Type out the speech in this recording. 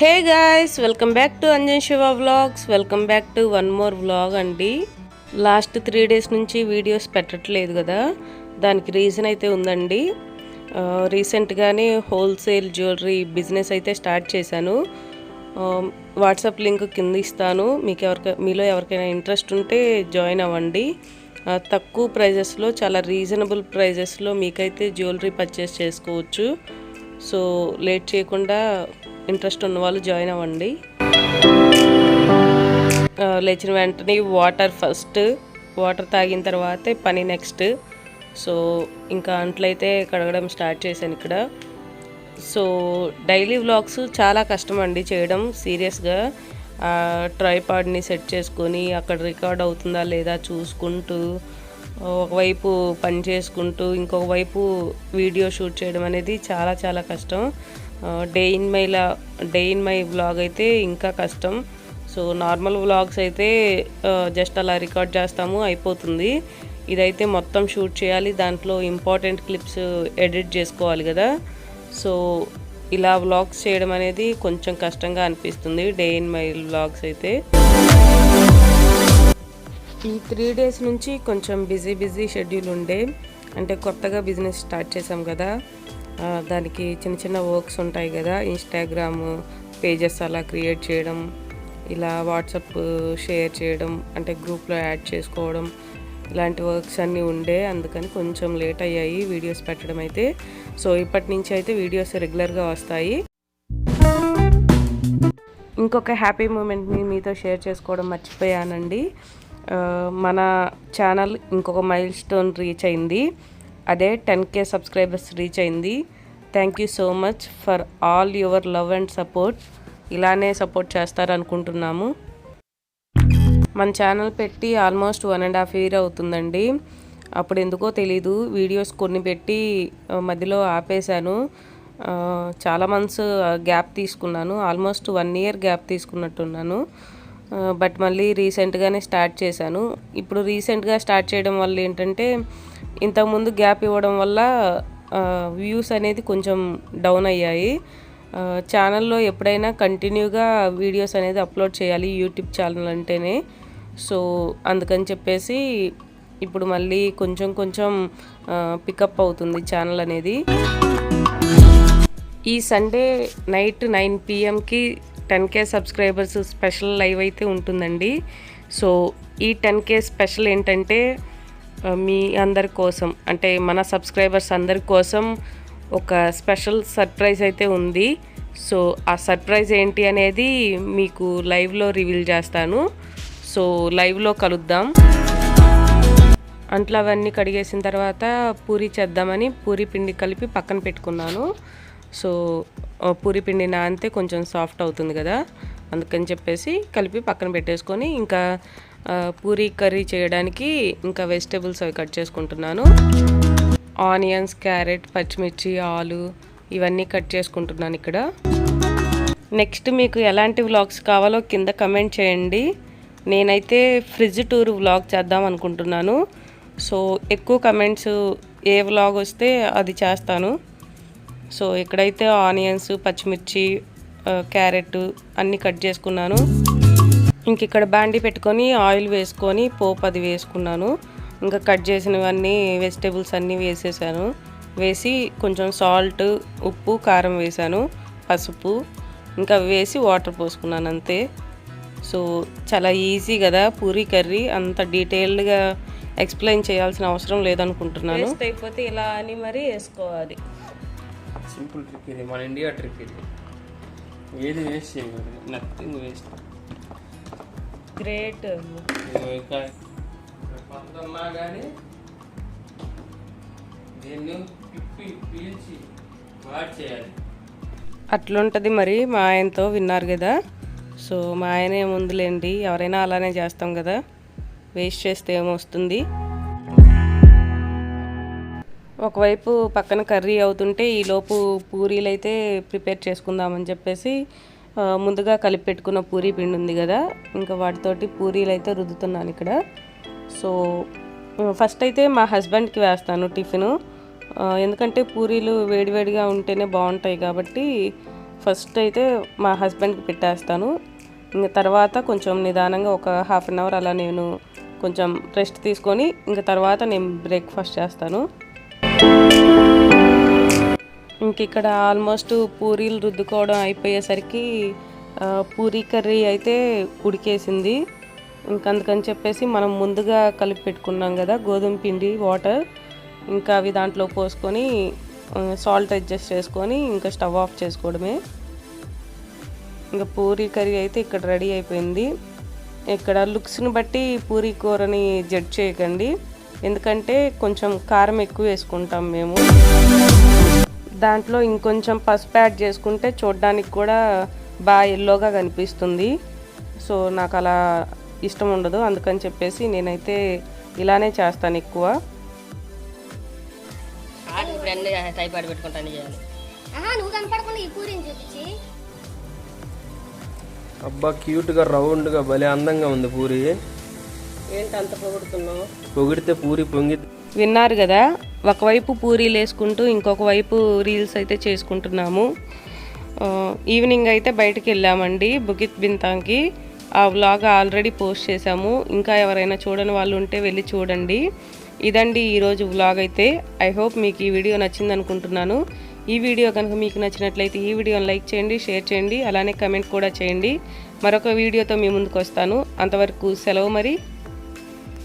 Hey guys welcome back to Anjan Shiva vlogs. Welcome back to one more vlog అండి. Last three days నుంచి videos పెట్టట్లేదు కదా. దానికి reason అయితే ఉందండి. రీసెంట్గానే హోల్సేల్ జ్యువెలరీ బిజినెస్ అయితే స్టార్ట్ చేశాను. వాట్సాప్ లింక్ కింద ఇస్తాను. మీకు ఎవరికై మీలో ఎవరికైనా ఇంట్రెస్ట్ ఉంటే జాయిన్ అవ్వండి. తక్కువ ప్రైజెస్లో చాలా రీజనబుల్ ప్రైజెస్లో మీకైతే జ్యువెలరీ పర్చేస్ చేసుకోవచ్చు. సో లేట్ చేయకుండా ఇంట్రెస్ట్ ఉన్న వాళ్ళు జాయిన్ అవ్వండి. లేచిన వెంటనే వాటర్ ఫస్ట్ వాటర్ తాగిన తర్వాతే పని నెక్స్ట్. సో ఇంకా అంట్లయితే కడగడం స్టార్ట్ చేశాను ఇక్కడ. సో డైలీ వ్లాగ్స్ చాలా కష్టం అండి చేయడం సీరియస్గా. ట్రైపాడ్ని సెట్ చేసుకొని అక్కడ రికార్డ్ అవుతుందా లేదా చూసుకుంటూ ఒకవైపు పని చేసుకుంటూ ఇంకొక వైపు వీడియో షూట్ చేయడం అనేది చాలా చాలా కష్టం. డే ఇన్ మైలా డే ఇన్ మై వ్లాగ్ అయితే ఇంకా కష్టం. సో నార్మల్ వ్లాగ్స్ అయితే జస్ట్ అలా రికార్డ్ చేస్తాము అయిపోతుంది. ఇదైతే మొత్తం షూట్ చేయాలి దాంట్లో ఇంపార్టెంట్ క్లిప్స్ ఎడిట్ చేసుకోవాలి కదా. సో ఇలా వ్లాగ్స్ చేయడం అనేది కొంచెం కష్టంగా అనిపిస్తుంది డే ఇన్ మై వ్లాగ్స్ అయితే. ఈ త్రీ డేస్ నుంచి కొంచెం బిజీ బిజీ షెడ్యూల్ ఉండే. అంటే కొత్తగా బిజినెస్ స్టార్ట్ చేసాం కదా. దానికి చిన్న చిన్న వర్క్స్ ఉంటాయి కదా ఇన్స్టాగ్రామ్ పేజెస్ అలా క్రియేట్ చేయడం ఇలా వాట్సాప్ షేర్ చేయడం అంటే గ్రూప్లో యాడ్ చేసుకోవడం ఇలాంటి వర్క్స్ అన్నీ ఉండే అందుకని కొంచెం లేట్ అయ్యాయి వీడియోస్ పెట్టడం అయితే. సో ఇప్పటి నుంచి అయితే వీడియోస్ రెగ్యులర్గా వస్తాయి. ఇంకొక హ్యాపీ మూమెంట్ని మీతో షేర్ చేసుకోవడం మర్చిపోయానండి. మన ఛానల్ ఇంకొక మైల్ స్టోన్ రీచ్ అయింది. అదే టెన్ కే సబ్స్క్రైబర్స్ రీచ్ అయింది. Thank you so much for all your love and support ఇలానే సపోర్ట్ చేస్తారనుకుంటున్నాము. మన ఛానల్ పెట్టి almost one and half year అవుతుందండి. అప్పుడు ఎందుకో తెలీదు వీడియోస్ కొన్ని పెట్టి మధ్యలో ఆపేశాను. చాలా మంత్స్ గ్యాప్ తీసుకున్నాను. ఆల్మోస్ట్ వన్ ఇయర్ గ్యాప్ తీసుకున్నట్టున్నాను. బట్ మళ్ళీ రీసెంట్గానే స్టార్ట్ చేశాను. ఇప్పుడు రీసెంట్గా స్టార్ట్ చేయడం వల్ల ఏంటంటే ఇంతకుముందు గ్యాప్ ఇవ్వడం వల్ల వ్యూస్ అనేది కొంచెం డౌన్ అయ్యాయి. ఛానల్లో ఎప్పుడైనా కంటిన్యూగా వీడియోస్ అనేది అప్లోడ్ చేయాలి యూట్యూబ్ ఛానల్ అంటేనే. సో అందుకని చెప్పేసి ఇప్పుడు మళ్ళీ కొంచెం కొంచెం పికప్ అవుతుంది ఛానల్ అనేది. ఈ Sunday night nine పిఎంకి ten K subscribers special live అయితే ఉంటుందండి. సో ఈ టెన్ కే స్పెషల్ ఏంటంటే మీ అందరి కోసం అంటే మన సబ్స్క్రైబర్స్ అందరి కోసం ఒక స్పెషల్ సర్ప్రైజ్ అయితే ఉంది. సో ఆ సర్ప్రైజ్ ఏంటి అనేది మీకు లైవ్లో రివీల్ చేస్తాను. సో లైవ్లో కలుద్దాం. అంట్లు అవన్నీ కడిగేసిన తర్వాత పూరి చేద్దామని పూరి పిండి కలిపి పక్కన పెట్టుకున్నాను. సో పూరి పిండి నానితే కొంచెం సాఫ్ట్ అవుతుంది కదా అందుకని చెప్పేసి కలిపి పక్కన పెట్టేసుకొని ఇంకా పూరి కర్రీ చేయడానికి ఇంకా వెజిటేబుల్స్ అవి కట్ చేసుకుంటున్నాను. ఆనియన్స్ క్యారెట్ పచ్చిమిర్చి ఆలు ఇవన్నీ కట్ చేసుకుంటున్నాను ఇక్కడ. నెక్స్ట్ మీకు ఎలాంటి వ్లాగ్స్ కావాలో కింద కమెంట్ చేయండి. నేనైతే ఫ్రిడ్జ్ టూర్ వ్లాగ్ చేద్దాం అనుకుంటున్నాను. సో ఎక్కువ కమెంట్స్ ఏ వ్లాగ్ వస్తే అది చేస్తాను. సో ఇక్కడైతే ఆనియన్స్ పచ్చిమిర్చి క్యారెట్ అన్నీ కట్ చేసుకున్నాను. ఇంక ఇక్కడ బాండి పెట్టుకొని ఆయిల్ వేసుకొని పోపు అది వేసుకున్నాను. ఇంకా కట్ చేసినవన్నీ వెజిటేబుల్స్ అన్నీ వేసేసాను. వేసి కొంచెం సాల్ట్ ఉప్పు కారం వేసాను పసుపు. ఇంకా వేసి వాటర్ పోసుకున్నాను అంతే. సో చాలా ఈజీ కదా పూరీ కర్రీ. అంత డీటెయిల్డ్గా ఎక్స్ప్లెయిన్ చేయాల్సిన అవసరం లేదనుకుంటున్నాను. అయిపోతే ఇలా అని మరీ వేసుకోవాలి. సింపుల్ ట్రిక్ ఇది. మన ఇండియా ట్రిక్ ఇది. ఏది వేస్ట్ చేయకూడదు. Nothing waste. గ్రేట్. కానీ దీన్ని పిప్పి పీల్చి అట్లుంటుంది మరి మా ఆయనతో విన్నారు కదా సో మా ఆయన ఏముందిలేండి ఎవరైనా అలానే చేస్తాం కదా వేస్ట్ చేస్తే ఏమొస్తుంది? ఒకవైపు పక్కన కర్రీ అవుతుంటే ఈలోపు పూరీలు అయితే ప్రిపేర్ చేసుకుందామని చెప్పేసి ముందుగా కలిపి పెట్టుకున్న పూరీ పిండి ఉంది కదా ఇంకా వాటితోటి పూరీలు అయితే రుద్దుతున్నాను ఇక్కడ. సో ఫస్ట్ అయితే మా హస్బెండ్కి వేస్తాను టిఫిన్ ఎందుకంటే పూరీలు వేడివేడిగా ఉంటేనే బాగుంటాయి కాబట్టి ఫస్ట్ అయితే మా హస్బెండ్కి పెట్టేస్తాను. ఇంకా తర్వాత కొంచెం నిదానంగా ఒక హాఫ్ అన్ అవర్ అలా నేను కొంచెం రెస్ట్ తీసుకొని ఇంకా తర్వాత నేను బ్రేక్ఫాస్ట్ చేస్తాను. ఇంక ఇక్కడ ఆల్మోస్ట్ పూరీలు రుద్దుకోవడం అయిపోయేసరికి పూరీ కర్రీ అయితే ఉడికేసింది. ఇంకందుకని చెప్పేసి మనం ముందుగా కలిపి పెట్టుకున్నాం కదా గోధుమ పిండి వాటర్. ఇంకా అవి దాంట్లో పోసుకొని సాల్ట్ అడ్జస్ట్ చేసుకొని ఇంకా స్టవ్ ఆఫ్ చేసుకోవడమే. ఇంకా పూరీ కర్రీ అయితే ఇక్కడ రెడీ అయిపోయింది. ఇక్కడ లుక్స్ని బట్టి పూరీ కూరని జడ్జ్ చేయకండి. ఎందుకంటే కొంచెం కారం ఎక్కువ వేసుకుంటాం మేము. దాంట్లో ఇంకొంచెం పసుపు యాడ్ చేసుకుంటే చూడడానికి కూడా బాగా ఎల్లోగా కనిపిస్తుంది. సో నాకు అలా ఇష్టం ఉండదు. అందుకని చెప్పేసి నేనైతే ఇలానే చేస్తాను ఎక్కువ. అబ్బా క్యూట్గా రౌండ్గా భలే అందంగా ఉంది పూరి. ఏంటి అంత పొగుడుతున్నావు? పొగిడితే పూరి పొంగి విన్నారు కదా? ఒకవైపు పూరీలు వేసుకుంటూ ఇంకొక వైపు రీల్స్ అయితే చేసుకుంటున్నాము. ఈవినింగ్ అయితే బయటికి వెళ్ళామండి బుకిత్ బింతాంకి. ఆ వ్లాగ్ ఆల్రెడీ పోస్ట్ చేశాము. ఇంకా ఎవరైనా చూడని వాళ్ళు ఉంటే వెళ్ళి చూడండి. ఇదండి ఈరోజు వ్లాగ్ అయితే. ఐ హోప్ మీకు ఈ వీడియో నచ్చింది అనుకుంటున్నాను. ఈ వీడియో కనుక మీకు నచ్చినట్లయితే ఈ వీడియోని లైక్ చేయండి షేర్ చేయండి అలానే కమెంట్ కూడా చేయండి. మరొక వీడియోతో మీ ముందుకు వస్తాను. అంతవరకు సెలవు మరి.